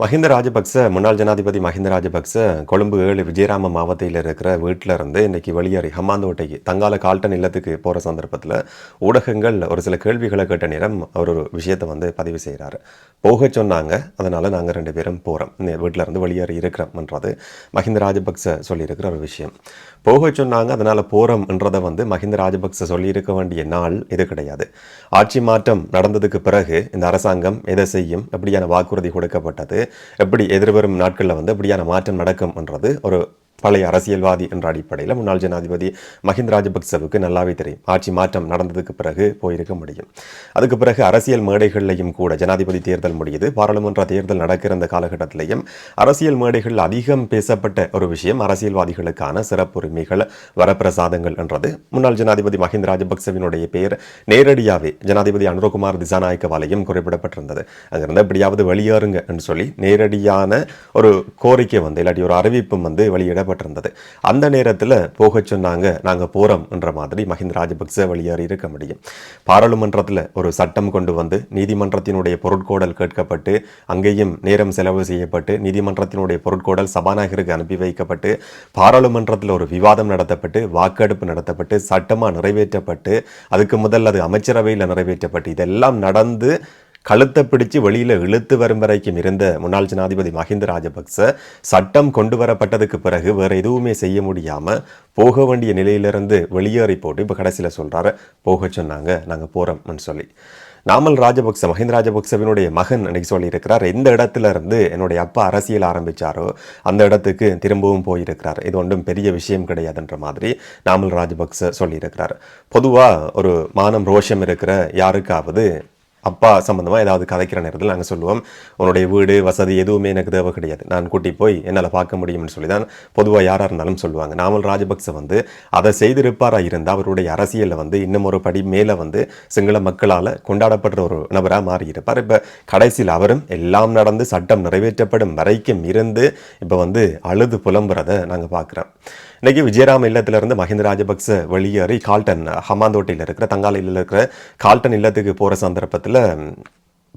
மஹிந்த ராஜபக்ச முன்னாள் ஜனாதிபதி மஹிந்த ராஜபக்ச கொழும்பு ஏழு விஜயராம மாவட்டத்தில் இருக்கிற வீட்டில் இருந்து இன்னைக்கு வெளியேறி ஹம்மாந்தோட்டைக்கு தங்கால கால்டன் இல்லத்துக்கு போகிற சந்தர்ப்பத்தில் ஊடகங்கள் ஒரு சில கேள்விகளை கேட்ட நேரம் அவர் ஒரு விஷயத்தை வந்து பதிவு செய்கிறாரு போக சொன்னாங்க. அதனால் நாங்கள் ரெண்டு பேரும் போகிறோம் வீட்டில் இருந்து வெளியேறி இருக்கிறோம்ன்றது மஹிந்த ராஜபக்ச சொல்லியிருக்கிற ஒரு விஷயம். போக சொன்னாங்க அதனால் போகிறோம்ன்றதை வந்து மஹிந்த ராஜபக்ச சொல்லியிருக்க வேண்டிய நாள் இது கிடையாது. ஆட்சி மாற்றம் நடந்ததுக்கு பிறகு இந்த அரசாங்கம் எதை செய்யும் எப்படியான வாக்குறுதி கொடுக்கப்பட்டது எப்படி எதிர்வரும் நாட்களில் வந்து எப்படியான மாற்றம் நடக்கும்ன்றது ஒரு பழைய அரசியல்வாதி என்ற அடிப்படையில் முன்னாள் ஜனாதிபதி மஹிந்த ராஜபக்சவுக்கு நல்லாவே தெரியும். ஆட்சி மாற்றம் நடந்ததுக்கு பிறகு போயிருக்க முடியும். அதுக்கு பிறகு அரசியல் மேடைகள்லையும் கூட ஜனாதிபதி தேர்தல் முடியுது. பாராளுமன்ற தேர்தல் நடக்கிற அந்த காலகட்டத்திலையும் அரசியல் மேடைகள் அதிகம் பேசப்பட்ட ஒரு விஷயம் அரசியல்வாதிகளுக்கான சிறப்புரிமைகள் வரப்பிரசாதங்கள் என்றது. முன்னாள் ஜனாதிபதி மஹிந்த ராஜபக்சவினுடைய பெயர் நேரடியாகவே ஜனாதிபதி அனுரகுமார் திசாநாயக்கவாலையும் குறிப்பிடப்பட்டிருந்தது. அங்கிருந்து எப்படியாவது வெளியேறுங்க என்று சொல்லி நேரடியான ஒரு கோரிக்கை வந்து இல்லாட்டி ஒரு அறிவிப்பும் வந்து வெளியிட விடப்பட்டிருந்தது அந்த நேரத்தில் போக சொன்னாங்க நாங்கள் போகிறோம்ன்ற மாதிரி மஹிந்த ராஜபக்ச வெளியேறி இருக்க முடியும். பாராளுமன்றத்தில் ஒரு சட்டம் கொண்டு வந்து நீதிமன்றத்தினுடைய பொருட்கோடல் கேட்கப்பட்டு அங்கேயும் நேரம் செலவு செய்யப்பட்டு நீதிமன்றத்தினுடைய பொருட்கோடல் சபாநாயகருக்கு அனுப்பி வைக்கப்பட்டு பாராளுமன்றத்தில் ஒரு விவாதம் நடத்தப்பட்டு வாக்கெடுப்பு நடத்தப்பட்டு சட்டமாக நிறைவேற்றப்பட்டு அதுக்கு முதல் அது அமைச்சரவையில் நிறைவேற்றப்பட்டு இதெல்லாம் நடந்து கழுத்தை பிடிச்சு வெளியில் இழுத்து வரும் வரைக்கும் இருந்த முன்னாள் ஜனாதிபதி மஹிந்த ராஜபக்ச சட்டம் கொண்டு வரப்பட்டதுக்கு பிறகு வேற எதுவுமே செய்ய முடியாமல் போக வேண்டிய நிலையிலிருந்து வெளியேறி போட்டு இப்போ கடைசியில் சொல்கிறாரு போக சொன்னாங்க நாங்கள் போகிறோம்னு சொல்லி. நாமல் ராஜபக்ச மஹிந்த ராஜபக்சவினுடைய மகன் அன்னைக்கு சொல்லியிருக்கிறார் எந்த இடத்துல இருந்து என்னுடைய அப்பா அரசியல் ஆரம்பிச்சாரோ அந்த இடத்துக்கு திரும்பவும் போயிருக்கிறார். இது ஒன்றும் பெரிய விஷயம் கிடையாதுன்ற மாதிரி நாமல் ராஜபக்ச சொல்லியிருக்கிறார். பொதுவாக ஒரு மானம் ரோஷம் இருக்கிற யாருக்காவது அப்பா சம்மந்தமாக ஏதாவது கதைக்கிற நேரத்தில் நாங்கள் சொல்லுவோம். உன்னுடைய வீடு வசதி எதுவுமே எனக்கு தேவை கிடையாது. நான் கூட்டி போய் என்னால் பார்க்க முடியும்னு சொல்லி தான் பொதுவாக யாராக இருந்தாலும் சொல்லுவாங்க. நாமல் ராஜபக்ச வந்து அதை செய்திருப்பாராக இருந்தால் அவருடைய அரசியலில் வந்து இன்னும் ஒரு படி மேலே வந்து சிங்கள மக்களால் கொண்டாடப்படுற ஒரு நபராக மாறியிருப்பார் இப்போ கடைசியில் அவரும் எல்லாம் நடந்து சட்டம் நிறைவேற்றப்படும் வரைக்கும் இருந்து இப்போ வந்து அழுது புலம்புறதை நாங்கள் பார்க்குறோம் இன்றைக்கி விஜயராம இல்லத்திலிருந்து மஹிந்த ராஜபக்ச வெளியேறி கால்டன் ஹமாந்தோட்டையில் இருக்கிற தங்காலையில் இருக்கிற கால்டன் இல்லத்துக்கு போகிற சந்தர்ப்பத்தில்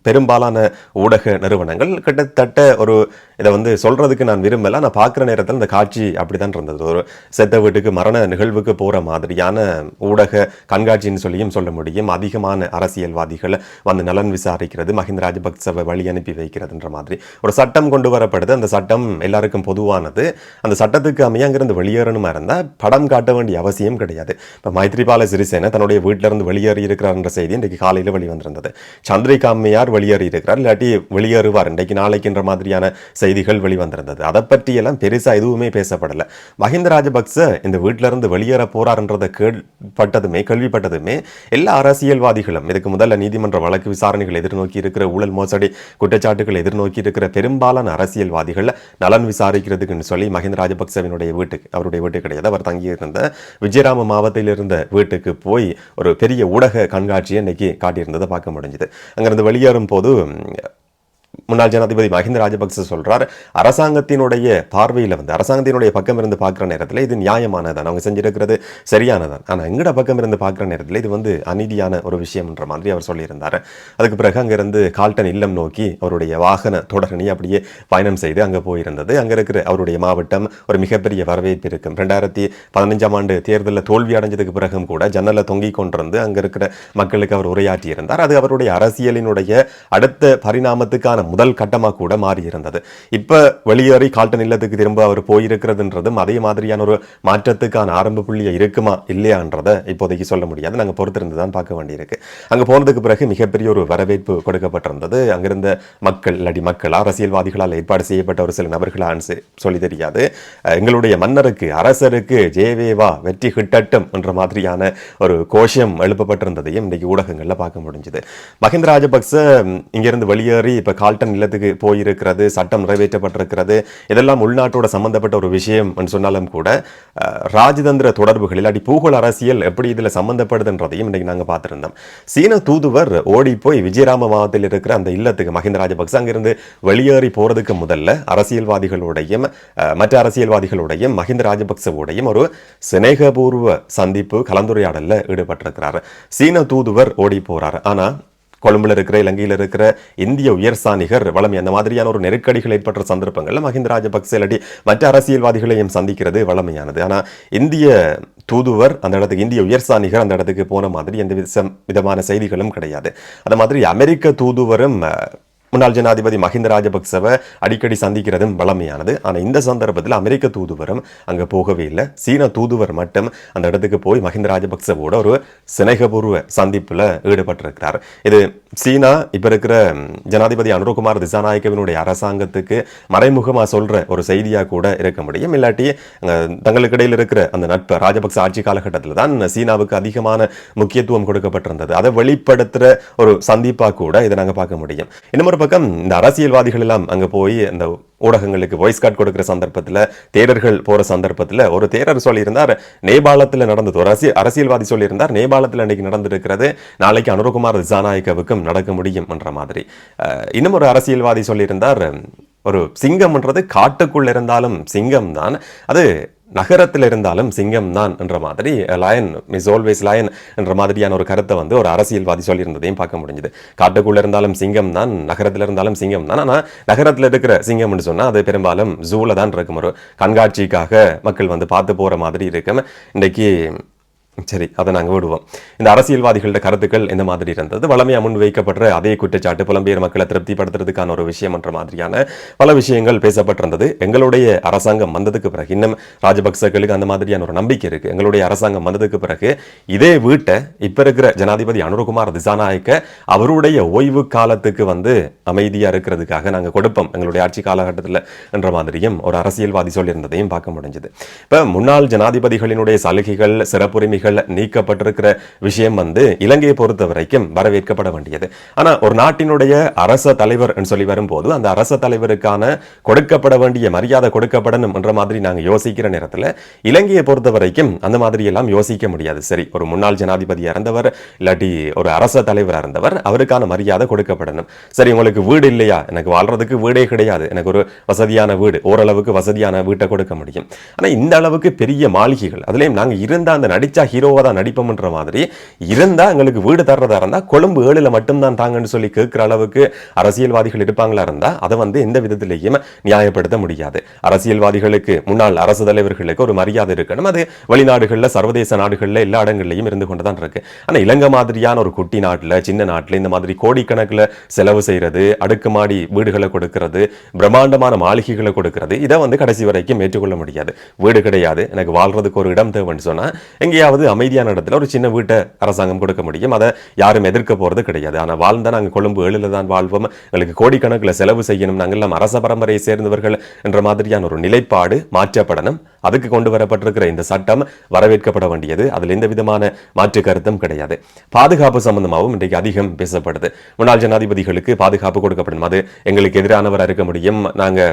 பெரும்பாலான ஊடக நிறுவனங்கள் கிட்டத்தட்ட ஒரு இதை வந்து சொல்றதுக்கு நான் விரும்பலை. நான் பார்க்குற நேரத்தில் இந்த காட்சி அப்படிதான் இருந்தது. ஒரு செத்த வீட்டுக்கு மரண நிகழ்வுக்கு போகிற மாதிரியான ஊடக கண்காட்சின்னு சொல்லியும் சொல்ல முடியும். அதிகமான அரசியல்வாதிகளை வந்து நலன் விசாரிக்கிறது மஹிந்த ராஜபக்சவை வழி அனுப்பி வைக்கிறதுன்ற மாதிரி. ஒரு சட்டம் கொண்டு வரப்படுது. அந்த சட்டம் எல்லாருக்கும் பொதுவானது. அந்த சட்டத்துக்கு அமைய வெளியேறணுமா இருந்தால் படம் காட்ட வேண்டிய அவசியம் கிடையாது. இப்போ மைத்ரிபால சிறிசேன தன்னுடைய வீட்டிலிருந்து வெளியேறி இருக்கிறார்ன்ற செய்தி இன்றைக்கு காலையில் வெளிவந்திருந்தது. சந்திரிகா அம்மையார் வெளியேறி இருக்கிறார். இல்லாட்டி வெளியேறுவார். இன்றைக்கு நாளைக்குன்ற மாதிரியான செய்திகள் வெளிவந்திருந்தது. அதை பற்றியெல்லாம் பெருசாக எதுவுமே பேசப்படலை. மஹிந்த ராஜபக்ச இந்த வீட்டிலிருந்து வெளியேற போறாருன்றதை கேள்விப்பட்டதுமே கேள்விப்பட்டதுமே எல்லா அரசியல்வாதிகளும் இதுக்கு முதல்ல நீதிமன்ற வழக்கு விசாரணைகள் எதிர்நோக்கி இருக்கிற ஊழல் மோசடி குற்றச்சாட்டுகள் எதிர்நோக்கி இருக்கிற பெரும்பாலான அரசியல்வாதிகள் நலன் விசாரிக்கிறதுக்குன்னு சொல்லி மஹிந்த ராஜபக்சவினுடைய வீட்டுக்கு அவருடைய வீட்டுக்கு கிடையாது. அவர் தங்கியிருந்த விஜயராம மாவட்டத்தில் இருந்த வீட்டுக்கு போய் ஒரு பெரிய ஊடக கண்காட்சியை இன்னைக்கு காட்டியிருந்ததை பார்க்க முடிஞ்சுது. அங்கிருந்து வெளியேறும் போது முன்னாள் ஜனாதிபதி மஹிந்த ராஜபக்ச சொல்றார் அரசாங்கத்தினுடைய பார்வையில் வந்து அரசாங்கத்தினுடைய பக்கம் இருந்து பார்க்குற நேரத்தில் இது நியாயமானதான் அவங்க செஞ்சிருக்கிறது சரியானதான் ஆனால் எங்கட பக்கம் இருந்து பார்க்குற நேரத்தில் இது வந்து அநீதியான ஒரு விஷயம்ன்ற மாதிரி அவர் சொல்லியிருந்தார். அதுக்கு பிறகு அங்கிருந்து கால்டன் இல்லம் நோக்கி அவருடைய வாகன தொடரணி அப்படியே பயணம் செய்து அங்கே போயிருந்தது. அங்கே இருக்கிற அவருடைய மாவட்டம் ஒரு மிகப்பெரிய வரவேற்பு இருக்கும். ரெண்டாயிரத்தி பதினஞ்சாம் ஆண்டு தேர்தலில் தோல்வி அடைஞ்சதுக்கு பிறகும் கூட ஜன்னலை தொங்கிக் கொண்டிருந்து அங்கே இருக்கிற மக்களுக்கு அவர் உரையாற்றி இருந்தார் அது அவருடைய அரசியலினுடைய அடுத்த பரிணாமத்துக்கான முதல் கட்டமாக கூட மாறி இருந்தது இப்போ வெளியேறி கால்டன் இல்லத்துக்கு திரும்ப அவர் போயிருக்கிறதுன்றதும் அதே மாதிரியான ஒரு மாற்றத்துக்கான ஆரம்ப புள்ளியை இருக்குமா இல்லையான்றதை இப்போதைக்கு சொல்ல முடியாது. நாங்கள் பொறுத்திருந்து தான் பார்க்க வேண்டியிருக்கு. அங்கே போனதுக்கு பிறகு மிகப்பெரிய ஒரு வரவேற்பு கொடுக்கப்பட்டிருந்தது. அங்கிருந்த மக்கள் இல்லாடி மக்கள் அரசியல்வாதிகளால் ஏற்பாடு செய்யப்பட்ட ஒரு சில நபர்களான்னு சொல்லி தெரியாது. எங்களுடைய மன்னருக்கு அரசருக்கு ஜேவேவா வெற்றி கிட்டட்டும் என்ற மாதிரியான ஒரு கோஷம் எழுப்பப்பட்டிருந்ததையும் இன்றைக்கு ஊடகங்களில் பார்க்க முடிஞ்சுது. மஹிந்த ராஜபக்ச இங்கிருந்து வெளியேறி இப்போ கால்டன் நிலத்துக்கு போயிருக்கிறது சட்டம் நிறைவேற்றப்பட்டிருக்கிறது. இதெல்லாம் உள்நாட்டோட சம்பந்தப்பட்ட ஒரு விஷயம் சொன்னாலும் கூட ராஜதந்திர தொடர்புகள் இல்லாட்டி பூகோள அரசியல் எப்படி இதில் சம்பந்தப்படுதுன்றதையும் இன்றைக்கு நாங்கள் பார்த்துருந்தோம். சீன தூதுவர் ஓடி போய் விஜயராம மாவட்டத்தில் இருக்கிற அந்த இல்லத்துக்கு மஹிந்த ராஜபக்ச அங்கிருந்து வெளியேறி போறதுக்கு முதல்ல அரசியல்வாதிகளுடையும் மற்ற அரசியல்வாதிகளுடையும் மஹிந்த ராஜபக்சவோடையும் ஒரு சிநேகபூர்வ சந்திப்பு கலந்துரையாடலில் ஈடுபட்டிருக்கிறார். சீன தூதுவர் ஓடி போறார். ஆனால் கொழும்புல இருக்கிற இலங்கையில் இருக்கிற இந்திய உயர்சானிகர் வளமை அந்த மாதிரியான ஒரு நெருக்கடிகள் ஏற்பட்ட சந்தர்ப்பங்களில் மஹிந்த ராஜபக்சே இல்லாட்டி மற்ற அரசியல்வாதிகளையும் சந்திக்கிறது வளமையானது. ஆனால் இந்திய தூதுவர் அந்த இடத்துக்கு இந்திய உயர்சானிகர் அந்த இடத்துக்கு போன மாதிரி எந்த வித விதமான செய்திகளும் கிடையாது. அந்த மாதிரி அமெரிக்க தூதுவரும் முன்னாள் ஜனாதிபதி மஹிந்த ராஜபக்சவை அடிக்கடி சந்திக்கிறதும் வளமையானது. ஆனால் இந்த சந்தர்ப்பத்தில் அமெரிக்க தூதுவரும் அங்கே போகவே இல்லை. சீன தூதுவர் மட்டும் அந்த இடத்துக்கு போய் மஹிந்த ராஜபக்சவோட ஒரு சிநேகபூர்வ சந்திப்பில் ஈடுபட்டிருக்கிறார். இது சீனா இப்போ இருக்கிற ஜனாதிபதி அனுரகுமார் திசாநாயக்கவினுடைய அரசாங்கத்துக்கு மறைமுகமாக சொல்ற ஒரு செய்தியாக கூட இருக்க முடியும். இல்லாட்டி அஹ், தங்களுக்கு இடையில் இருக்கிற அந்த நட்பு ராஜபக்ச ஆட்சி காலகட்டத்தில் தான் சீனாவுக்கு அதிகமான முக்கியத்துவம் கொடுக்கப்பட்டிருந்தது. அதை வெளிப்படுத்துகிற ஒரு சந்திப்பாக கூட இதை நாங்கள் பார்க்க முடியும். இன்னும் ஒரு பக்கம் இந்த அரசியல்வாதிகள் எல்லாம் அங்கே போய் அந்த ஊடகங்களுக்கு வாய்ஸ் கார்டு கொடுக்கிற சந்தர்ப்பத்தில் தேரர்கள் போற சந்தர்ப்பத்தில் ஒரு தேரர் சொல்லியிருந்தார் நேபாளத்தில் நடந்தது. ஒரு அரசியல் அரசியல்வாதி சொல்லியிருந்தார் நேபாளத்தில் அன்னைக்கு நடந்திருக்கிறது நாளைக்கு அனுரகுமார் திசாநாயக்கவுக்கும் நடக்க முடியும் என்ற மாதிரி. இன்னும் ஒரு அரசியல்வாதி சொல்லியிருந்தார் ஒரு சிங்கம்ன்றது காட்டுக்குள்ள இருந்தாலும் சிங்கம் தான் அது நகரத்தில் இருந்தாலும் சிங்கம் தான் என்ற மாதிரி லயன் மிஸ் ஆல்வேஸ் லயன் என்ற மாதிரியான ஒரு கருத்தை வந்து ஒரு அரசியல்வாதி சொல்லியிருந்ததையும் பார்க்க முடிஞ்சது. காட்டுக்குள்ளே இருந்தாலும் சிங்கம் தான் நகரத்தில் இருந்தாலும் சிங்கம் தான் ஆனால் நகரத்தில் இருக்கிற சிங்கம்னு சொன்னால் அது பெரும்பாலும் ஜூவில் தான் இருக்கும். ஒரு கண்காட்சிக்காக மக்கள் வந்து பார்த்து போகிற மாதிரி இருக்கும். இன்றைக்கி சரி அதை நாங்கள் விடுவோம். இந்த அரசியல்வாதிகளோட கருத்துக்கள் இந்த மாதிரி இருந்தது? வளமையாக முன் வைக்கப்படுற அதே குற்றச்சாட்டு புலம்பெயர் மக்களை திருப்திப்படுத்துறதுக்கான ஒரு விஷயம் என்ற மாதிரியான பல விஷயங்கள் பேசப்பட்டிருந்தது. எங்களுடைய அரசாங்கம் வந்ததுக்கு பிறகு இன்னும் ராஜபக்சர்களுக்கு அந்த மாதிரியான ஒரு நம்பிக்கை இருக்குது எங்களுடைய அரசாங்கம் வந்ததுக்கு பிறகு இதே வீட்டை இப்போ இருக்கிற ஜனாதிபதி அனுரகுமார் திசாநாயக்க அவருடைய ஓய்வு காலத்துக்கு வந்து அமைதியாக இருக்கிறதுக்காக நாங்கள் கொடுப்போம். எங்களுடைய ஆட்சி காலகட்டத்தில் என்ற மாதிரியும் ஒரு அரசியல்வாதி சொல்லியிருந்ததையும் பார்க்க முடிஞ்சது. இப்போ முன்னாள் ஜனாதிபதிகளினுடைய சலுகைகள் சிறப்புரிமைகள் நீக்கப்பட்டிருக்கிற விஷயம் வந்து இலங்கையை பொறுத்த வரைக்கும் வரவேற்கப்பட வேண்டியது. ஆனா ஒரு நாட்டினுடைய அரச தலைவர் சொல்லி வரும்போது அந்த அரச தலைவருக்கான கொடுக்கப்பட வேண்டிய மரியாதை கொடுக்கப்படணும் என்ற மாதிரி நாங்கள் யோசிக்கிற நேரத்தில் இலங்கையை பொறுத்த வரைக்கும் அந்த மாதிரி எல்லாம் யோசிக்க முடியாது. சரி ஒரு முன்னாள் ஜனாதிபதி இறந்தவர் இல்லாட்டி ஒரு அரச தலைவர் இறந்தவர் அவருக்கான மரியாதை கொடுக்கப்படணும். சரி உங்களுக்கு வீடு இல்லையா? எனக்கு வாழ்றதுக்கு வீடே கிடையாது. எனக்கு ஒரு வசதியான வீடு ஓரளவுக்கு வசதியான வீட்டை கொடுக்க முடியும். ஆனால் இந்த அளவுக்கு பெரிய மாளிகைகள் அதுலேயும் நாங்கள் இருந்த அந்த நடிச்சா ஹீரோவாக தான் நடிப்போம்ன்ற மாதிரி இருந்தால் எங்களுக்கு வீடு தர்றதா இருந்தால் கொழும்பு ஏழில் மட்டும்தான் தாங்கன்னு சொல்லி கேட்குற அளவுக்கு அரசியல்வாதிகள் இருப்பாங்களா இருந்தால் அதை வந்து எந்த விதத்திலையும் நியாயப்படுத்த முடியாது. அரசியல்வாதிகளுக்கு முன்னாள் அரசு தலைவர்களுக்கு ஒரு மரியாதை இருக்கணும். அது வெளிநாடுகளில் சர்வதேச நாடுகளில் எல்லா இடங்கள்லையும் இருந்து கொண்டு தான் இருக்கு. ஆனால் இலங்கை மாதிரியான ஒரு குட்டி நாட்டில் சின்ன நாட்டில் இந்த மாதிரி கோடிக்கணக்கில் செலவு செய்கிறது அடுக்குமாடி வீடுகளை கொடுக்கறது பிரம்மாண்டமான மாளிகைகளை கொடுக்கறது இதை வந்து கடைசி வரைக்கும் ஏற்றுக்கொள்ள முடியாது. வீடு கிடையாது. எனக்கு வாழ்றதுக்கு ஒரு இடம் தேவைன்னு சொன்னால் எங்கேயாவது அமைதியான இடத்துல ஒரு சின்ன வீட்டை அரசாங்கம் கொடுக்க முடியும். அதை யாரும் எதிர்க்க போறது கிடையாது. ஆனால் வாழ்ந்தால் நாங்கள் கொழும்பு ஏழில் தான் வாழ்வோம். எங்களுக்கு கோடிக்கணக்கில் செலவு செய்யணும். நாங்கள் எல்லாம் அரச பரம்பரையை சேர்ந்தவர்கள் என்ற மாதிரியான ஒரு நிலைப்பாடு மாற்றப்படணும். அதுக்கு கொண்டு வரப்பட்டிருக்கிற இந்த சட்டம் வரவேற்கப்பட வேண்டியது. அதில் எந்த விதமான மாற்று கருத்தும் கிடையாது. பாதுகாப்பு சம்பந்தமாகவும் இன்றைக்கு அதிகம் பேசப்படுது. முன்னாள் ஜனாதிபதிகளுக்கு பாதுகாப்பு கொடுக்கப்படும் அது எங்களுக்கு எதிரானவராக இருக்க முடியும். நாங்க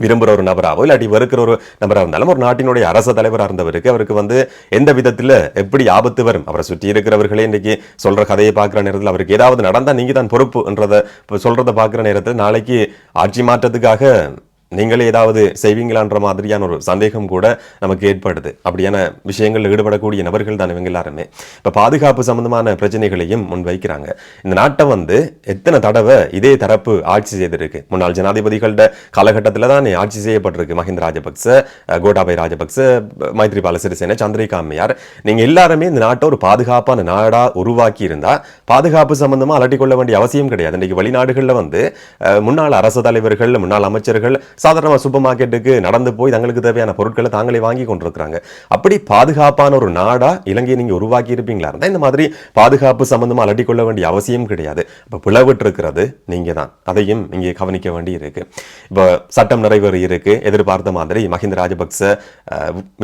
விரும்புகிற ஒரு நபராவோ இல்லாட்டி வெறுக்கிற ஒரு நபராக இருந்தாலும் ஒரு நாட்டினுடைய அரச தலைவராக இருந்தவருக்கு அவருக்கு வந்து எந்த விதத்தில் எப்படி ஆபத்து வரும்? அவரை சுற்றி இருக்கிறவர்களே இன்னைக்கு சொல்ற கதையை பார்க்குற நேரத்தில் அவருக்கு ஏதாவது நடந்தால் நீங்கள் தான் பொறுப்புன்றதை சொல்றதை பார்க்குற நேரத்தில் நாளைக்கு ஆட்சி மாற்றத்துக்காக நீங்களே ஏதாவது செய்வீங்களான்ற மாதிரியான ஒரு சந்தேகம் கூட நமக்கு ஏற்படுது. அப்படியான விஷயங்களில் ஈடுபடக்கூடிய நபர்கள் தான் இவங்க எல்லாருமே. இப்போ பாதுகாப்பு சம்பந்தமான பிரச்சனைகளையும் முன் வைக்கிறாங்க இந்த நாட்டை வந்து எத்தனை தடவை இதே தரப்பு ஆட்சி செய்திருக்கு. முன்னாள் ஜனாதிபதிகளோட காலகட்டத்தில் தான் ஆட்சி செய்யப்பட்டிருக்கு. மஹிந்த ராஜபக்ச அஹ், கோட்டாபய ராஜபக்ச மைத்ரிபால சிறிசேன சந்திரிகாமையார். நீங்கள் எல்லாருமே இந்த நாட்டை ஒரு பாதுகாப்பான நாடாக உருவாக்கி இருந்தால் பாதுகாப்பு சம்பந்தமாக அலட்டிக் கொள்ள வேண்டிய அவசியம் கிடையாது. இன்னைக்கு வெளிநாடுகளில் வந்து முன்னாள் அரசு தலைவர்கள் முன்னாள் அமைச்சர்கள் சாதாரணமாக சூப்பர் மார்க்கெட்டுக்கு நடந்து போய் தங்களுக்கு தேவையான பொருட்களை தாங்களே வாங்கி கொண்டிருக்கிறாங்க. அப்படி பாதுகாப்பான ஒரு நாடாக இலங்கையை நீங்கள் உருவாக்கி இருப்பீங்களா இருந்தால் இந்த மாதிரி பாதுகாப்பு சம்மந்தமாக அலட்டி கொள்ள வேண்டிய அவசியம் கிடையாது. இப்போ பிளவிட்டு நீங்கள் தான். அதையும் இங்கே கவனிக்க வேண்டி இருக்கு. இப்போ சட்டம் நிறைவேறி இருக்கு. எதிர்பார்த்த மாதிரி மஹிந்த ராஜபக்ச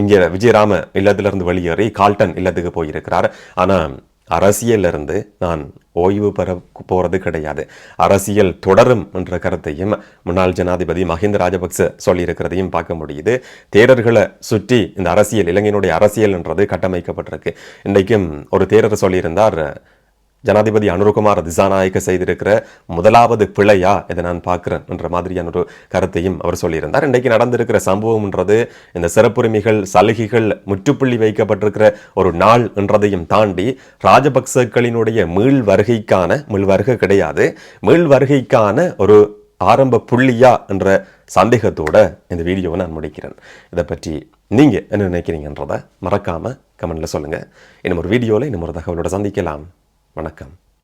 இங்கே விஜயராம இல்லத்திலிருந்து வெளியேறி கால்டன் இல்லத்துக்கு போயிருக்கிறார். ஆனால் அரசியலிருந்து நான் ஓய்வு பெற போகிறது கிடையாது. அரசியல் தொடரும் என்ற கருத்தையும் முன்னாள் ஜனாதிபதி மஹிந்த ராஜபக்ச சொல்லியிருக்கிறதையும் பார்க்க முடியுது. தேரர்களை சுற்றி இந்த அரசியல் இலங்கையினுடைய அரசியல் என்றது கட்டமைக்கப்பட்டிருக்கு. இன்றைக்கும் ஒரு தேரர் சொல்லியிருந்தார் ஜனாதிபதி அனுரகுமார் திசாநாயக்க செய்திருக்கிற முதலாவது பிழையா இதை நான் பார்க்குறேன் என்ற மாதிரியான ஒரு கருத்தையும் அவர் சொல்லியிருந்தார். இன்றைக்கு நடந்திருக்கிற சம்பவம்ன்றது இந்த சிறப்புரிமைகள் சலுகைகள் முற்றுப்புள்ளி வைக்கப்பட்டிருக்கிற ஒரு நாள் என்றதையும் தாண்டி ராஜபக்சக்களினுடைய மீள் வருகைக்கான மீள் வருகை கிடையாது மீள் வருகைக்கான ஒரு ஆரம்ப புள்ளியா என்ற சந்தேகத்தோட இந்த வீடியோவை நான் முடிக்கிறேன். இதை பற்றி நீங்கள் என்ன நினைக்கிறீங்கன்றதை மறக்காம கமெண்டில் சொல்லுங்க. இன்னும் ஒரு வீடியோவில் இன்னும் ஒரு தகவலோட சந்திக்கலாம். வணக்கம்.